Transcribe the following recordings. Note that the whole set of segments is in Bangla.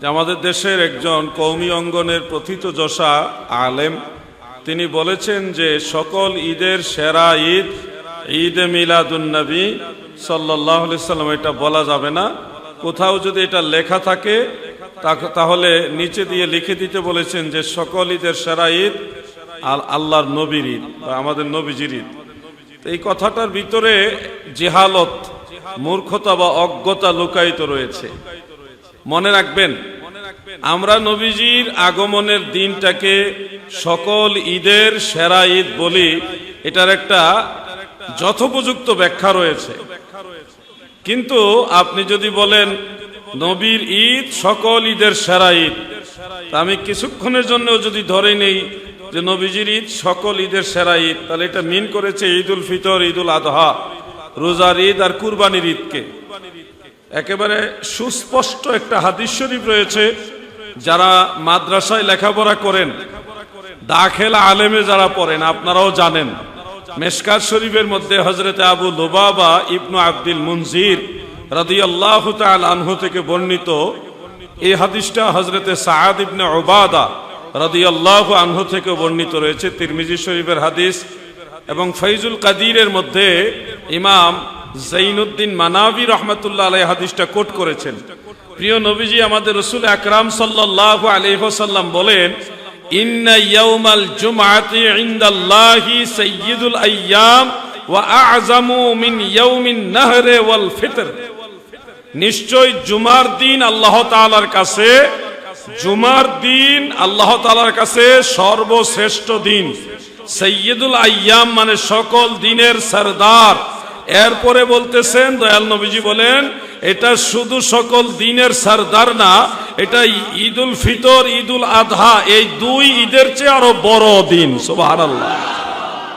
যে আমাদের দেশের একজন কৌমি অঙ্গনের প্রথিত যশা আলেম, তিনি বলেছেন যে সকল ঈদের সেরা ঈদ, ঈদে মিলাদুন্নবী সাল্লাহ সাল্লাম, এটা বলা যাবে না। কোথাও যদি এটা লেখা থাকে তাহলে নিচে দিয়ে লিখে দিতে বলেছেন যে সকল ঈদের সেরা ঈদ আল আল্লাহর নবীর ঈদ বা আমাদের নবীজির ঈদ। এই কথাটার ভিতরে জেহালত, মূর্খতা বা অজ্ঞতা লুকায়িত রয়েছে। মনে রাখবেন, আমরা নবীজির আগমনের দিনটাকে সকল ঈদের সেরা ঈদ বলি, এটার একটা যথোপযুক্ত ব্যাখ্যা রয়েছে। কিন্তু আপনি যদি বলেন, নবীর ঈদ সকল ঈদের সেরা ঈদ আমি কিছুক্ষণের জন্য যদি ধরে নেই যে নবীজির ঈদ সকল ঈদের সেরা ঈদ, তাহলে এটা মিন করেছে ঈদ উল ফিতর ঈদ উল আদহা রোজার ঈদ আর কুরবানির ঈদকে। একেবারে সুস্পষ্ট একটা হাদিস শরীফ রয়েছে, যারা মাদ্রাসায় লেখাপড়া করেন, দাখেল আলেমে যারা পড়েন, আপনারাও জানেন। মেশকার শরীফের মধ্যে হজরত আবু লোবাবা ইবনু আব্দুল মুনজির রাদিয়াল্লাহ আনহু থেকে বর্ণিত এই হাদিসটা হজরতে সাহাদ ইবনে ওবাদা রাদিয়াল্লাহু আনহু থেকে বর্ণিত রয়েছে, তিরমিজি শরীফের হাদিস এবং ফৈজুল কাদিরের মধ্যে ইমাম জাইনুদ্দিন মানাবি রহমতুল্লাহ আলাই হাদিসটা কোট করেছেন। প্রিয় নবীজি, আমাদের রসুল আকরাম সাল্লাল্লাহু আলাইহি ওয়াসাল্লাম বলেন আইয়াম ওয়া নাহরে ওয়াল ফিতর। আল্লাহ তাআলার কাছে কাছে সর্বশ্রেষ্ঠ দিন। সৈয়দুল আয়াম মানে সকল দিনের সরদার। এরপরে বলতেছেন, দয়াল নবীজি বলেন, এটা শুধু সকল দিনের সরদার না, এটা ঈদুল ফিতর, ঈদুল আধা, এই দুই ঈদের চেয়ে আরও বড় দিন, সুবহানাল্লাহ।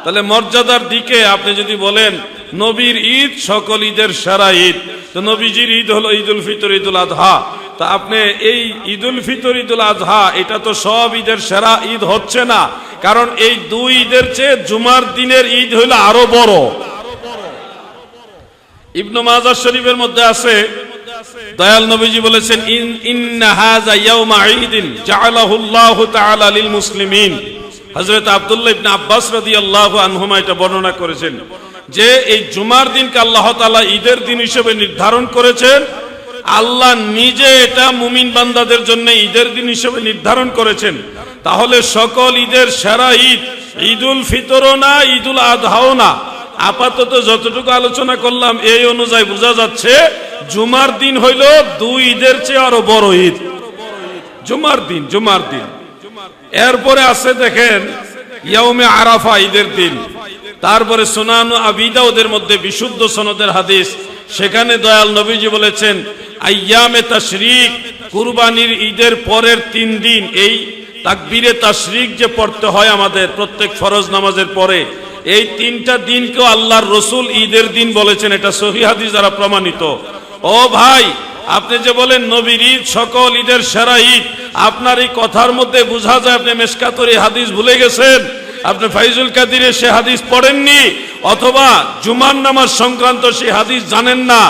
তাহলে মর্যাদার দিকে আপনি যদি বলেন, নবীর ঈদ সকল ঈদের সেরা ঈদ, তো নবীজির ঈদ হলো ঈদুল ফিতর, ঈদুল আধহা তা আপনি এই ঈদুল ফিতর, ঈদুল আধহা এটা তো সব ঈদের সেরা ঈদ হচ্ছে না, কারণ এই দুই ঈদের চেয়ে জুমার দিনের ঈদ হইল আরও বড়। ইবনু মাজার শরীফের মধ্যে আছে, দয়াল নবীজি বলেছেন, ইন, ইন্না হাযা ইয়াউমা ঈদিন জাআলাহু আল্লাহু তাআলা লিল মুসলিমিন। হযরত আব্দুল্লাহ ইবনে আব্বাস রাদিয়াল্লাহু আনহুমা এটা বর্ণনা করেছেন যে এই জুমার দিনকে আল্লাহ তাআলা ঈদের দিন হিসেবে নির্ধারণ করেছেন। আল্লাহ নিজে এটা মুমিন বান্দাদের জন্য ঈদের দিন হিসেবে নির্ধারণ করেছেন। তাহলে সকল ঈদের সেরা ঈদ, ঈদুল ফিতরও না, ঈদুল আদহাও না। আপাতত যতটুকু আলোচনা করলাম, এই অনুযায়ী বোঝা যাচ্ছে জুমার দিন হইল দুই ঈদের চেয়ে আরও বড় ঈদ। জুমার দিন জুমার দিন। এরপরে আছে দেখেন, ইয়াউমে আরাফা ঈদের দিন। তারপরে সোনানু আবিদা ওদের মধ্যে বিশুদ্ধ সনদের হাদিস। সেখানে দয়াল নবীজি বলেছেন, আইয়ামে তাশরিক কুরবানির ঈদের পরের তিন দিন, এই তাকবীরে তাশরিক যে পড়তে হয় আমাদের প্রত্যেক ফরজ নামাজের পরে এই তিনটা দিনকেও আল্লাহর রসুল ঈদের দিন বলেছেন, এটা সহি হাদিস দ্বারা প্রমাণিত। ও ভাই, আপনি যে বলেন নবীর ঈদ, সকল ঈদের সেরা ঈদ, আপনার এই কথার মধ্যে বোঝা যায় আপনি মেসকাতরি হাদিস ভুলে গেছেন। আপনি ফাইজুল কাদিরে সে হাদিস পড়েননি, অথবা জুমার নামাজ সংক্রান্ত সে হাদিস জানেন না।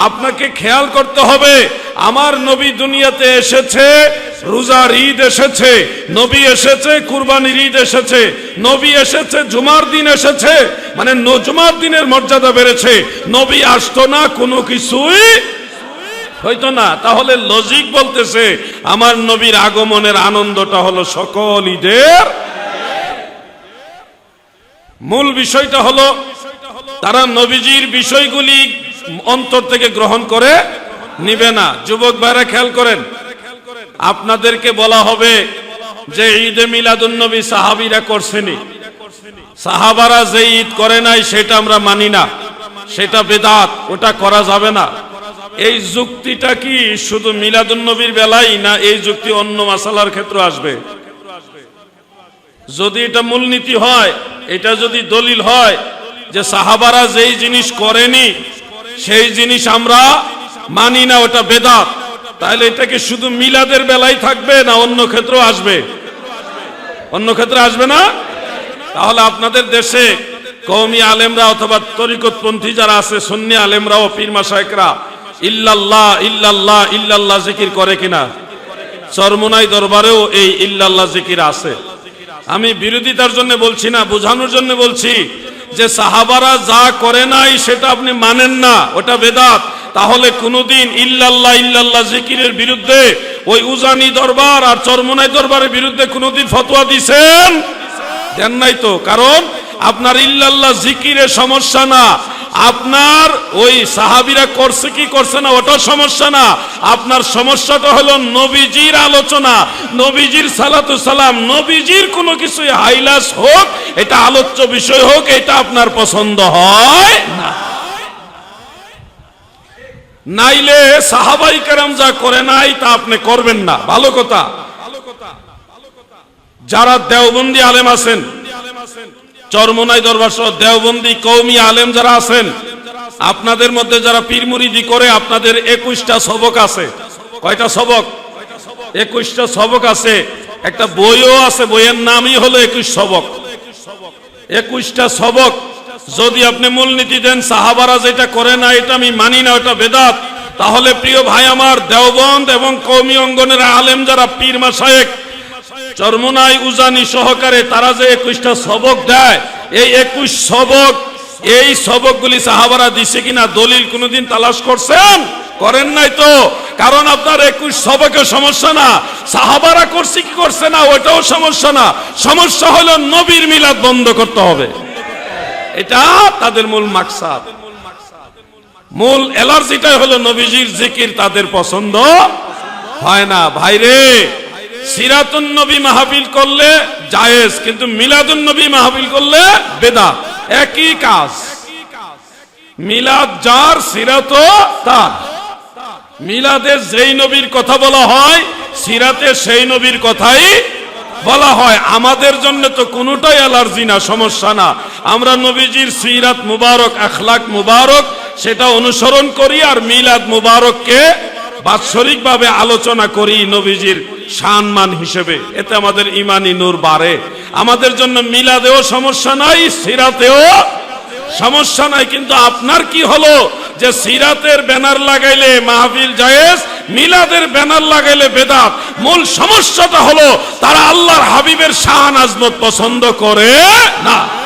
আপনাকে খেয়াল করতে হবে, আমার নবী দুনিয়াতে এসেছে, রোজার ঈদ এসেছে, নবী এসেছে, কুরবানির ঈদ এসেছে, নবী এসেছে, জুমার দিন এসেছে মানে ন- জুমার দিনের মর্যাদা বেড়েছে, নবী আসতো না কোনো কিছুই হয়তো না। তাহলে লজিক বলতেছে, আমার নবীর আগমনের আনন্দটা হলো সকল ঈদের। মূল বিষয়টা হলো, তারা নবীজির বিষয়গুলি অন্তর থেকে গ্রহণ করে নিবে না। যুবক ভাইরা, খেয়াল করেন। আপনাদেরকে বলা হবে যে ঈদে মিলাদুন নবী সাহাবিরা করছেনি সাহাবারা যে ঈদ করে নাই, সেটা আমরা মানি না। সেটা বেদাত, ওটা করা যাবে না। এই যুক্তিটা কি শুধু মিলাদুন নবীর বেলাই না, এই যুক্তি অন্য মাসালার ক্ষেত্রে আসবে? যদি এটা মূলনীতি হয়, এটা যদি দলিল হয় যে সাহাবারা যেই জিনিস করেনি সেই জিনিস আমরা মানি না, ওটা বেদাত। তাহলে এটাকে শুধু মিলাদের বেলায় থাকবে না অন্য ক্ষেত্রেও আসবে? অন্য ক্ষেত্রে আসবে না? তাহলে আপনাদের দেশে কৌমি আলেমরা অথবা তরিকতপন্থী যারা আছে, সুন্নি আলেমরা ও পীর মাসায়করা ইল্লাল্লাহ ইল্লাল্লাহ ইল্লাল্লাহ জিকির করে কিনা? চরমোনাই দরবারেও এই ইল্লাল্লাহ জিকির আছে। আমি বিরোধিতার জন্য বলছি না, বোঝানোর জন্য বলছি যে সাহাবারা যা করে নাই সেটা আপনি মানেন না, ওটা বেদাত। তাহলে কোনোদিন ইল্লাল্লাহ ইল্লাল্লাহ জিকিরের বিরুদ্ধে, ওই উজানি দরবার আর চরমনাই দরবারের বিরুদ্ধে কোনোদিন ফতোয়া দিছেন? দেন নাই তো, কারণ আপনার ইল্লাল্লাহ জিকিরের সমস্যা না। আপনার ওই সাহাবিরা করছে কি করছে না ওটা সমস্যা না। আপনার সমস্যাটা হলো নবীজির আলোচনা। নবীজির সালাতু সালাম, নবীজির কোনো কিছু হাইলাস হোক, এটা আলোচ্য বিষয় হোক, এটা আপনার পছন্দ হয় না। নাইলে সাহাবাই কারাম যা করে নাই, তা আপনি করবেন না। ভালো কথা। যারা দেওবন্দি আলেম আছেন চরমোনাই দরবার সহ দেওবন্দি কৌমি আলেম যারা আছেন, আপনাদের মধ্যে যারা পীরমুরিদি করে, আপনাদের একুশটা সবক আছে। কয়টা সবক? একুশটা সবক আছে। একটা বইও আছে, বইয়ের নামই হলো একুশ সবক। একুশটা সবক, যদি আপনি মূলনীতি দেন, সাহাবারা যেটা করে না, এটা আমি মানি না, ওটা বেদাত। তাহলে প্রিয় ভাই আমার, দেওবন্দ এবং কৌমি অঙ্গনের আলেম যারা পীর মাসায়েক চরমোনাই উজানি সহকারে তারা যে একুশটা সবক দেয়, এই একুশ সবক, এই সবকগুলি সাহাবারা দিছে কিনা দলিল কোনোদিন তালাশ করছেন? করেন নাই তো। কারণ আপনার একুশ সবকের সমস্যা না। সাহাবারা করছে কি করছে না ওটাও সমস্যা না। সমস্যা হলো নবীর মিলাদ বন্ধ করতে হবে। এটা তাদের মূল মাকসাদ। মূল অ্যালার্জিটাই হলো নবীজির জিকির তাদের পছন্দ হয় না। ভাইরে সিরাতুন নবী মাহফিল করলে জায়েজ, কিন্তু মিলাদুন নবী মাহফিল করলে বেদা একই কাজ। মিলাদ যার, সিরাত তার। মিলাদের যেই নবীর কথা বলা হয়, সিরাতে সেই নবীর কথাই বলা হয়। আমাদের জন্য তো কোনোটাই অ্যালার্জি না, সমস্যা না। আমরা নবীজির সিরাত মুবারক, আখলাক মুবারক, সেটা অনুসরণ করি আর মিলাদ মুবারককে বাৎসরিকভাবে আলোচনা করি নবীজির সম্মান হিসেবে। এতে আমাদের ইমানি নূর বাড়ে। আমাদের জন্য মিলাদেও সমস্যা নাই, সিরাতেও সমস্যা নাই। কিন্তু আপনার কি হলো? যে সিরাতের ব্যানার লাগাইলে মাহফিল জায়েজ, মিলাদের ব্যানার লাগাইলে বেদাত। মূল সমস্যাটা হলো, তারা আল্লাহর হাবিবের শাহান আজমত পছন্দ করে না।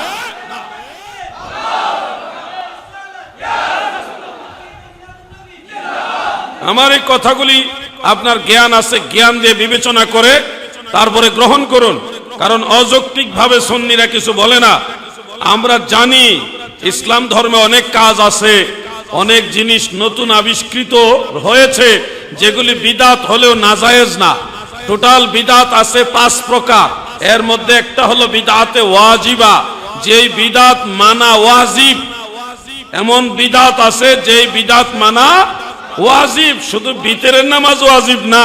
আমার এই কথাগুলি আপনার জ্ঞান আছে, জ্ঞান দিয়ে বিবেচনা করে তারপরে গ্রহণ করুন। কারণ অযৌক্তিকভাবে সন্নিরা কিছু বলে না। আমরা জানি ইসলাম ধর্মে অনেক কাজ আছে, অনেক জিনিস নতুন আবিষ্কৃত হয়েছে, যেগুলি বিদাত হলেও নাজায়েজ না। টোটাল বিদাত আছে পাঁচ প্রকার। এর মধ্যে একটা হলো বিদাতে ওয়াজিবা। যেই বিদাত মানা ওয়াজিব, এমন বিদাত আছে যেই বিদাত মানা ওয়াজিব, শুধু বিতেরের নামাজ ওয়াজিব না।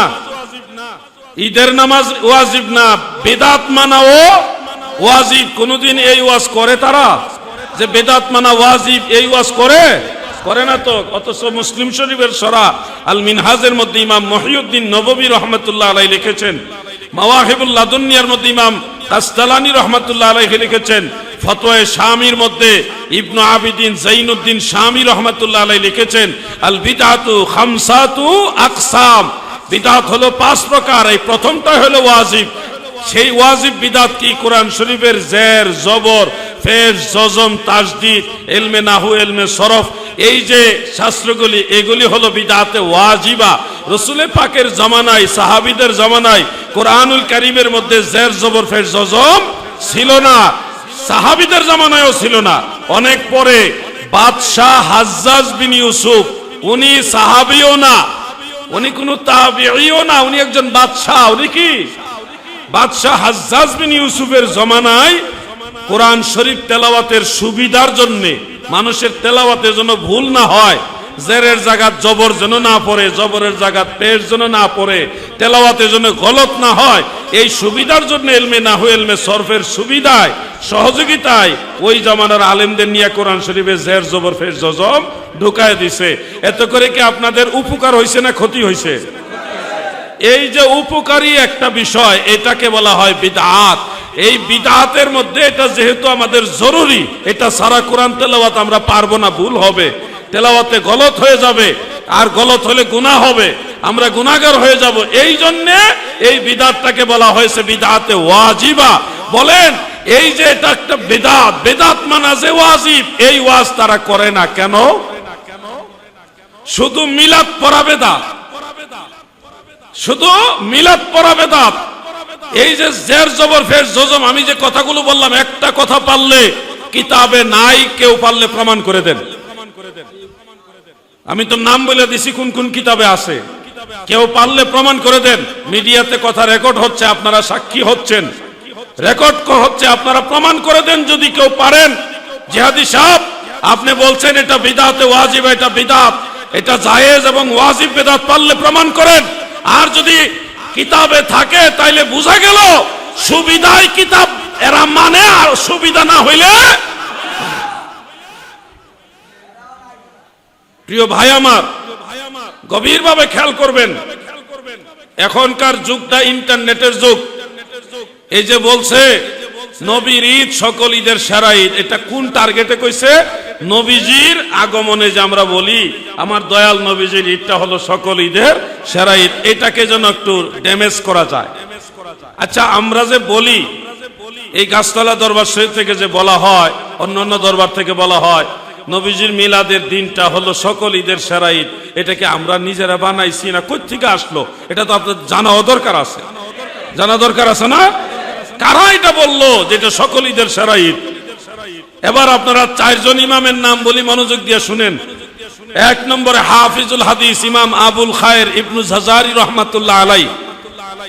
ঈদের নামাজ ওয়াজিব না, বেদাত মানাও ওয়াজিব। কোনদিন এই ওয়াজ করে তারা? যে বেদাত মানা ওয়াজিব, এই ওয়াজ করে? করে না তো? অথচ মুসলিম শরীফের সরা আল মিনহাজের মধ্যে ইমাম মহিউদ্দিন নববী রহমতুল্লাহ আলাই লিখেছেন মাওয়াহিবুল্লাহ দুনিয়ার মধ্যে ইমাম কাস্তালানি রহমতুল্লাহ আলাইহি লিখেছেন, ফতোয়ে শামির মধ্যে ইবনু আবিদিন জাইনুদ্দিন শামি রহমতুল্লাহ আলাই লিখেছেন আল বিদাতু খামসাতু আকসাম। বিদাত হলো পাঁচ প্রকার, এই প্রথমটা হলো ওয়াজিব। সেই ওয়াজিব বিদাত কি? কোরআন শরীফের জের, জবর ফের জজম, তাজদিদ, এলমে নাহু, এলমে সরফ। এই যে শাস্ত্রগুলি, এগুলি হলো বিদাতে ওয়াজিবা। রসুলে পাকের জামানায়, সাহাবিদের জামানায়, কোরআনুল কারিমের মধ্যে জের, জবর, ফের, জজম ছিল না। সাহাবিদের জমানায়ও ছিল না। অনেক পরে বাদশাহ হাজ্জাজ বিন ইউসুফ, উনি সাহাবিও না, উনি কোনো তাবিও না, উনি একজন বাদশাহ, উনি কি? বাদশাহ হাজ্জাজ বিন ইউসুফের জমানায় কোরআন শরীফ তেলাওয়াতের সুবিধার জন্য, মানুষের তেলাওয়াতের জন্য ভুল না হয়। জেরের জায়গাত জবর যেন না পড়ে, জবরের জায়গাত পেশ যেন না পড়ে তেলাওয়াতের জন্য গলত না হয়, এই সুবিধার জন্য এলমে না হয়ে, এলমে সরফের সুবিধায়, সহযোগিতায় ওই জামানার আলেমদের নিয়ে কোরআন শরীফে জের, জবর ফের জজম ঢুকায় দিছে। এত করে কি আপনাদের উপকার হয়েছে না ক্ষতি হয়েছে এই যে উপকারী একটা বিষয়, এটাকে বলা হয় বিদাত। এই বিদাতের মধ্যে এটা যেহেতু আমাদের জরুরি, এটা সারা কোরআন তেলাওয়াত আমরা পারব না, ভুল হবে। তেলাওয়াতে গলত হয়ে যাবে। আর গলত হলে গুনাহ হবে। আমরা গুনাহগার হয়ে যাব। এই জন্যে এই বিদাতটাকে বলা হয়েছে বিদাতে ওয়াজিবা। বলেন, এই যে এটা একটা বেদাত বেদাত মানা যে ওয়াজিব, এই ওয়াজ তারা করে না কেন? শুধু মিলাদ পড়া বেদাত। শুধু মিলাদ পড়া বেদাত। এই যে জের জবর ফের জজম, আমি যে কথাগুলো বললাম, একটা কথা পারলে কিতাবে নাই, কেউ পারলে প্রমাণ করে দেন। প্রমাণ করে দেন আমি তো নাম বলে দিছি কোন কোন কিতাবে আছে। কেউ পারলে প্রমাণ করে দেন, মিডিয়াতে কথা রেকর্ড হচ্ছে, আপনারা সাক্ষী হচ্ছেন। রেকর্ড হচ্ছে, আপনারা প্রমাণ করে দেন যদি কেউ পারেন। জিহাদি সাহেব, আপনি বলছেন এটা বিদাতে ওয়াজিব, এটা বিদাত। এটা জায়েজ এবং ওয়াজিব বেদাত, পারলে প্রমাণ করেন। আর যদি কিতাবে থাকে, তাইলে বোঝা গেল, সুবিধায় কিতাব এরা মানে আর সুবিধা না হইলে প্রিয় ভাই আমার, গভীরভাবে খেয়াল করবেন। এখনকার যুগটা ইন্টারনেটের যুগ। এই যে বলছে, নবীর ঈদ সকল ঈদের সেরা ঈদ। এটা কোন টার্গেটে কইছে? নবীজির আগমনে যে আমরা বলি, আমার দয়াল নবীজির ঈদটা হলো সকল ঈদের সেরা ঈদ। এটাকে যেন একটু ড্যামেজ করা যায়। আচ্ছা আমরা যে বলি, এই গাছতলা দরবার শরীফ থেকে যে বলা হয় অন্য অন্য দরবার থেকে বলা হয় নবীজির মিলাদের দিনটা হলো সকল ঈদের সেরা ঈদ। এটাকে আমরা নিজেরা বানাইছি না থেকে আসলো? এটা তো আপনার জানাও দরকার আছে। জানা দরকার আছে না? কারা এটা বলল যেটা সকল ঈদের সেরা ঈদ? এবার আপনারা চারজন ইমামের নাম বলি মনোযোগ দিয়ে শুনেন। এক নম্বরে হাফিজুল হাদিস ইমাম আবুল খায়ের ইবনু জাজারি রহমাতুল্লাহ আলাই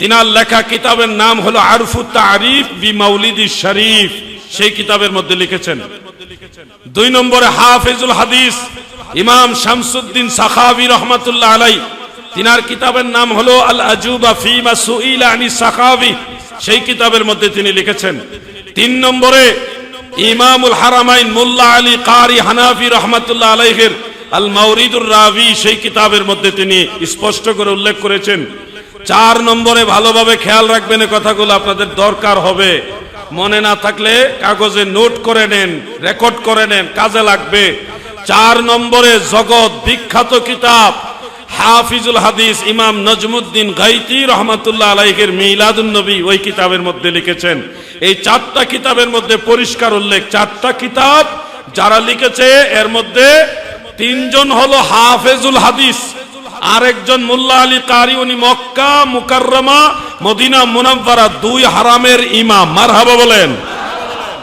তিনার লেখা কিতাবের নাম হলো আরফু তারিফ বি মাউলিদি শরীফ। সেই কিতাবের মধ্যে লিখেছেন দুই নম্বরে হাফিজুল হাদিস, ইমাম শামসুদ্দিন সাখাবি রহমাতুল্লাহ আলাই তিনার কিতাবের নাম হলো আল আজুবা ফিমা সুইলা আনি সাখাবি, সেই কিতাবের মধ্যে তিনি লিখেছেন। তিন নম্বরে ইমামুল হারামাইন মোল্লা আলী কারি হানাফি রহমাতুল্লাহ আলাইহের আল মাউরিদুর রাভি সেই কিতাবের মধ্যে তিনি স্পষ্ট করে উল্লেখ করেছেন। চার নম্বরে ভালোভাবে খেয়াল রাখবেন এই কথাগুলো, আপনাদের দরকার হবে। মনে না থাকলে কাগজে নোট করে নেন, রেকর্ড করে নেন, কাজে লাগবে। চার নম্বরে জগৎ বিখ্যাত কিতাব, হাফিজুল হাদিস ইমাম নজমুদ্দিন গাইতি রহমাতুল্লাহ আলাইকের মিলাদুন নবী ওই কিতাবের মধ্যে লিখেছেন। এই চারটা কিতাবের মধ্যে পরিষ্কার উল্লেখ, চারটা কিতাব যারা লিখেছে, এর মধ্যে তিনজন হলো হাফেজুল হাদিস। আরেকজন মোল্লা আলী কারি, উনি মক্কা, মুকাররমা, মদিনা মুনাব্বারা দুই হারামের ইমাম। মারহাবা বলেন।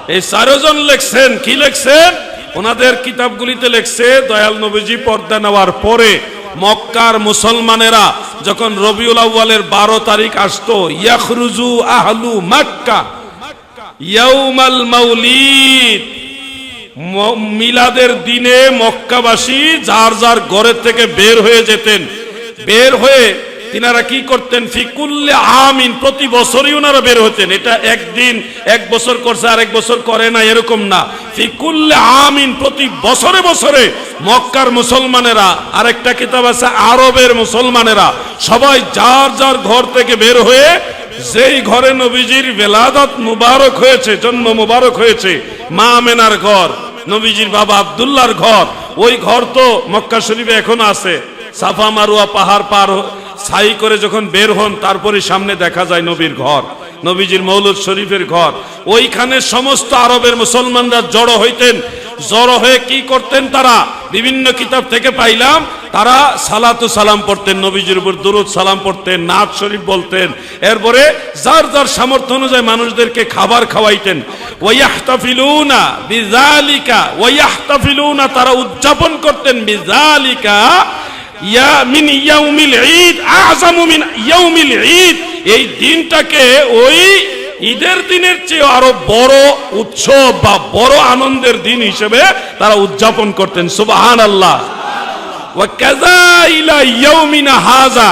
এই চারজন লেখছেন। কি লেখছেন? ওনাদের কিতাবগুলিতে লেখছে, দয়াল নবীজি পর্দা নেওয়ার পরে মক্কার মুসলমানেরা যখন রবিউল আউ্বালের বারো তারিখ আসতো, ইয়াখরুজু আহলু মাক্কা, ইয়াউমাল মাউলিদ মিলাদের দিনে মক্কাবাসী যার যার ঘরের থেকে বের হয়ে যেতেন। বের হয়ে তিনারা কি করতেন? ফিকুল্লে আমিন, প্রতি বছরই ওনারা বের হতেন। এটা একদিন, এক বছর করছে আর এক বছর করে না, এরকম না। ফিকুল্লে আমিন, প্রতি বছরে বছরে মক্কার মুসলমানেরা, আরেকটা কিতাব আছে, আরবের মুসলমানেরা, সবাই যার যার ঘর থেকে বের হয়ে যেই ঘরে নবীজির বেলাদাত মুবারক হয়েছে, জন্ম মুবারক হয়েছে, মা আমেনার ঘর। নবীজির বাবা আবদুল্লার ঘর। ওই ঘর তো মক্কা শরীফে এখনও আছে। সাফা মারুয়া পাহাড় পার সাই করে যখন বের হন, তারপরে সামনে দেখা যায় নবীর ঘর, নবীজির মৌলুদ শরীফের ঘর। ওইখানে সমস্ত আরবের মুসলমানরা জড়ো হইতেন। জড়ো হয়ে কি করতেন তারা? বিভিন্ন কিতাব থেকে পাইলাম, তারা সালাতু সালাম পড়তেন, নবীজির উপর দুরুদ সালাম পড়তেন নাথ শরীফ বলতেন। এরপরে যার যার সামর্থ্য অনুযায়ী মানুষদেরকে খাবার খাওয়াইতেন। ওয়াইয়াহতাফিলুনা বিজালিকা ওয়াইয়াহতাফিলুনা তারা উদযাপন করতেন বিজালিকা ইয়া মিন ইয়াউমিল ঈদ, আযমু মিন ইয়াউমিল ঈদ। এই দিনটাকে ওই ঈদের দিনের চেয়ে আরও বড় উৎসব বা বড় আনন্দের দিন হিসেবে তারা উদযাপন করতেন। সুবাহান আল্লাহ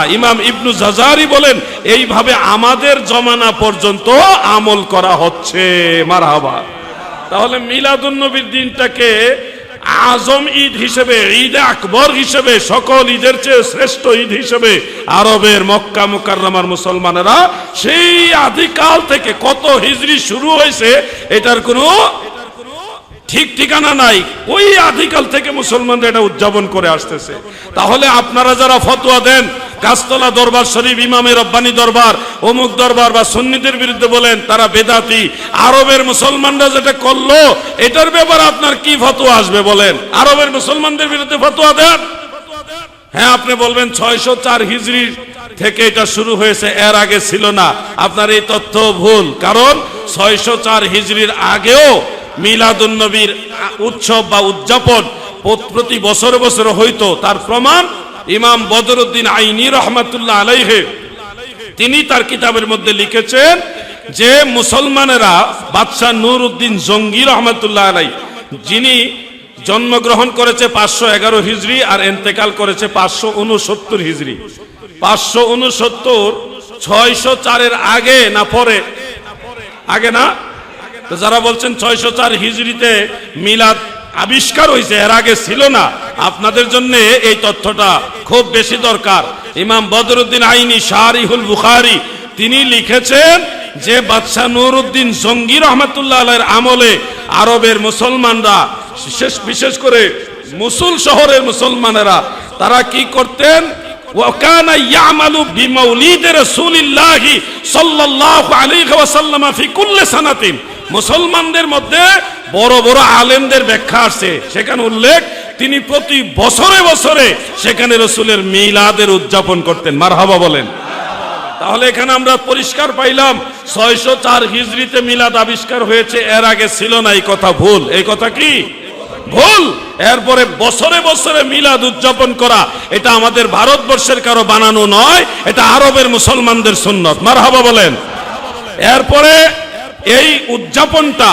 ইমাম বলেন, এইভাবে আমাদের জমানা পর্যন্ত আমল করা হচ্ছে। মারহাবা। তাহলে মিলাদুন নবীর দিনটাকে আজম ঈদ হিসেবে, ঈদ আকবর হিসেবে, সকল ঈদের চেয়ে শ্রেষ্ঠ ঈদ হিসেবে আরবের মক্কা মুকাররমার মুসলমানেরা সেই আদিকাল থেকে কত হিজড়ি শুরু হয়েছে, এটার কোনো ঠিক ঠিকানা নাই। ওই আদিকাল থেকে মুসলমানরা এটা উদযাপন করে আসতেছে। তাহলে আপনারা যারা ফতোয়া দেন গাছতলা দরবার শরীফ, ইমামে রব্বানি দরবার, অমুক দরবার বা সুন্নিদের বিরুদ্ধে বলেন, তারা বেদাতি। আরবের মুসলমানরা যেটা করল, এটার ব্যাপারে আপনার কি ফতোয়া আসবে বলেন? আরবের মুসলমানদের বিরুদ্ধে ফতোয়া দেন। হ্যাঁ আপনি বলবেন ছয়শো চার হিজড়ি থেকে এটা শুরু হয়েছে, এর আগে ছিল না। আপনার এই তথ্য ভুল, কারণ ছয়শো চার হিজড়ির আগেও মিলাদুন্নবীর উৎসব বা উদযাপন প্রত- প্রতি বছরে বছরে হইতো, তার প্রমাণ ইমাম বদরুদ্দিন আইনি রহমাতুল্লাহ আলাইহে, তিনি তার কিতাবের মধ্যে লিখেছেন যে মুসলমানেরা বাদশাহ নূর উদ্দিন জঙ্গি রহমতুল্লাহ আলাই যিনি জন্মগ্রহণ করেছে পাঁচশো এগারো হিজড়ি আর এন্তেকাল করেছে পাঁচশো উনসত্তর হিজড়ি পাঁচশো উনসত্তর ছয়শো চারের আগে না পরে? আগে না? যারা বলছেন ছয়শো চার হিজড়িতে মিলাদ আবিষ্কার হয়েছে এর আগে ছিল না আপনাদের জন্য এই তথ্যটা খুব বেশি দরকার ইমাম বদরুদ্দিন আইনি শাহরিহুল বুখারি তিনি লিখেছেন যে বাদশাহ নুরুদ্দিন জঙ্গি রহমতুল্লাহ আলাইয়ের আমলে আরবের মুসলমানরা বিশেষ বিশেষ করে মুসুল শহরের মুসলমানেরা তারা কি করতেন وكان يعمل بمولد رسول الله صلى الله عليه وسلم في كل سنة মুসলমানদের মধ্যে বড় বড় আলেমদের ব্যাখ্যা আছে। সেখানে উল্লেখ, তিনি প্রতি বছরে বছরে সেখানে রসুলের মিলাদের উদযাপন করতেন। মারহাবা বলেন। তাহলে এখানে আমরা পরিষ্কার পাইলাম, ছয়শো চার হিজড়িতে মিলাদ আবিষ্কার হয়েছে, এর আগে ছিল না, এই কথা ভুল। এই কথা কি? ভুল! এরপরে বছরে বছরে মিলাদ উদযাপন করা, এটা আমাদের ভারতবর্ষের কারও বানানো নয়, এটা আরবের মুসলমানদের সুন্নত। মারহাবা বলেন। এরপরে এই উদযাপনটা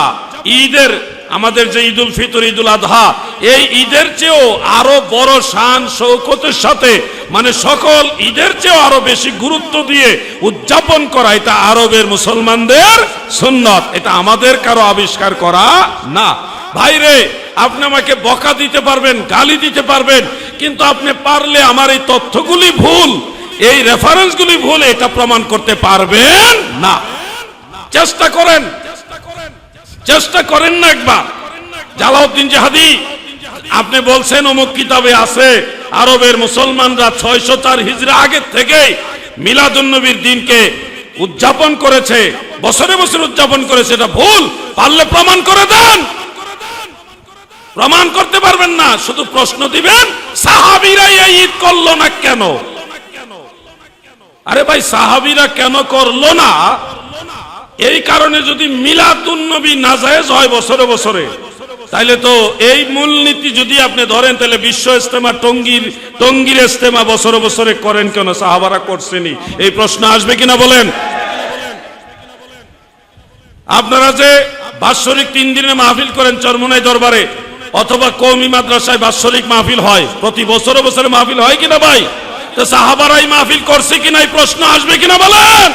ঈদের, আমাদের যে ঈদুল ফিতর, ঈদুল আধহা, এই ঈদের চেয়েও আরও বড় শান শৌকতের সাথে মানে সকল ঈদের চেয়েও আরও বেশি গুরুত্ব দিয়ে উদযাপন করা, এটা আরবের মুসলমানদের সুন্নত। এটা আমাদের কারও আবিষ্কার করা না। ভাইরে, আপনি আমাকে বকা দিতে পারবেন, গালি দিতে পারবেন, কিন্তু আপনি পারলে আমার এই তথ্যগুলি ভুল, এই রেফারেন্সগুলি ভুল, এটা প্রমাণ করতে পারবেন না। চেষ্টা করেন। চেষ্টা করেন না একবার। জালাউদ্দিন জাহাদি, আপনি বলছেন অমুক কিতাবে আছে, আরবের মুসলমানরা ছয়শো চার হিজরা আগের থেকে মিলাদুন্নবীর দিনকে উদযাপন করেছে, বছরে বছরে উদযাপন করেছে, এটা ভুল। পারলে প্রমাণ করে দেন। প্রমাণ করতে পারবেন না, শুধু প্রশ্ন দিবেন সাহাবিরাই এই ঈদ করল না কেন? আরে ভাই, সাহাবিরা কেন করল না? এই কারণে যদি মিলাতুন নবী নাজায়েজ হয় বছরে বছরে, তাইলে তো এই মূলনীতি যদি আপনি ধরেন তাহলে বিশ্ব ইস্তেমা টঙ্গির টঙ্গির ইস্তেমা বছরে বছরে করেন কেন? সাহাবারা করছেনি। এই প্রশ্ন আসবে কিনা বলেন? আপনারা যে বাৎসরিক তিন দিনে মাহফিল করেন চরমনাই দরবারে, অথবা কৌমি মাদ্রাসায় বাৎসরিক মাহফিল হয়, প্রতি বছরে বছরে মাহফিল হয় কিনা ভাই? তো সাহাবারাই মাহফিল করছে কিনা এই প্রশ্ন আসবে কিনা বলেন?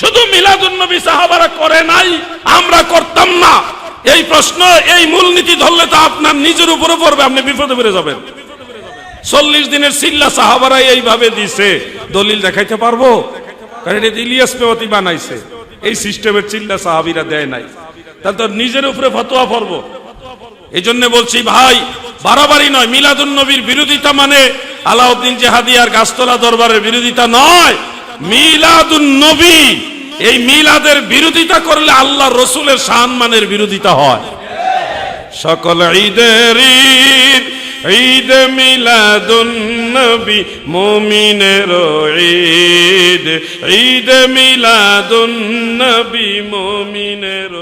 শুধু মিলাদুন নবী সাহাবারা করে নাই, আমরা করতাম না। এই প্রশ্ন, এই মূলনীতি ধরলে তো আপনার নিজের উপরে পড়বে, আপনি বিপদে পড়ে যাবেন। চল্লিশ দিনের সিল্লা সাহাবারা এইভাবে দিছে। দলিল দেখাইতে পারব? কারণ এটা ইলিয়াস পেওয়াতি বানাইছে। এই সিস্টেমের চিল্লা সাহাবিরা দেয় নাই। তাহলে তো নিজের উপরে ফতোয়া পড়ব। এই জন্য বলছি, ভাই, বাড়াবাড়ি নয়। মিলাদুন নবীর বিরোধিতা মানে আলাউদ্দিন জেহাদি আর গাছতলা দরবারের বিরোধিতা নয়। মিলাদুন নবী এই মিলাদের বিরোধিতা করলে আল্লাহ রসুলের সম্মানের বিরোধিতা হয়। সকল ঈদের ঈদ ঈদ মিলাদুন নবী মুমিনের ঈদ। ঈদ মিলাদুন নবী মুমিনের